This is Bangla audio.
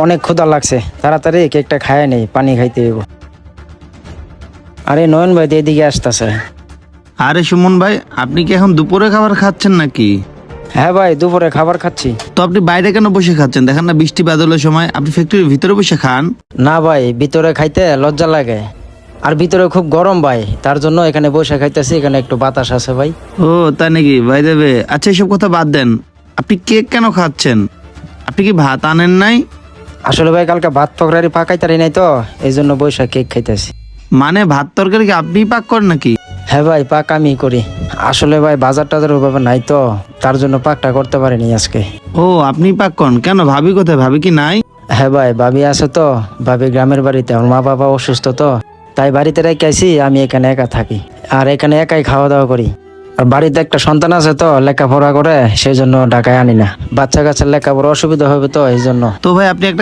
অনেক ক্ষুধা লাগছে। তাড়াতাড়ি কেকটা খায় নেই পানি খাইতে হইব। আরে নয়ন ভাই তো এদিকে আসতেছে। আরে সুমন ভাই আপনি কি এখন দুপুরে খাবার খাচ্ছেন নাকি? হ্যাঁ ভাই দুপুরে খাবার খাচ্ছি। তো আপনি বাইরে কেন বসে খাচ্ছেন? দেখেন না বৃষ্টি বাদলের সময় আপনি ফ্যাক্টরির ভিতরে বসে খান। না ভাই ভিতরে খাইতে লজ্জা লাগে। আর ভিতরে খুব গরম ভাই তার জন্য এখানে বসে খাইতেছি এখানে একটু বাতাস আছে ভাই। ও তাই নাকি? ভাই দেবে আচ্ছা এসব কথা বাদ দেন। আপনি কেক কেন খাচ্ছেন? আপনি কি ভাত আনেন নাই? আসলে ভাই কালকে ভাত তরকারি পাকাইতারি নাই তো এই জন্য বৈশাখ কেক খাইতেছি। মানে ভাত তরকারি কি আপনিই পাক করেন নাকি? হ্যাঁ ভাই পাক আমি করি। আসলে ভাই বাজার টাজার ওইভাবে নাই তো তার জন্য পাকটা করতে পারিনি আজকে। ও আপনি পাক করেন? কেন ভাবি কোথায়? ভাবি কি নাই? হ্যাঁ ভাই ভাবি আছে তো ভাবি গ্রামের বাড়িতে আমার মা বাবা অসুস্থ তো তাই বাড়িতে রেখে আইছি আমি এখানে একা থাকি আর এখানে একাই খাওয়া দাওয়া করি। আর বাড়িতে একটা সন্তান আছে তো লেখাপড়া করে সেই জন্য ঢাকায় আনি না। বাচ্চা কাচ্চার লেখাপড়া অসুবিধা হবে তো এই জন্য তো ভাই আপনি একটা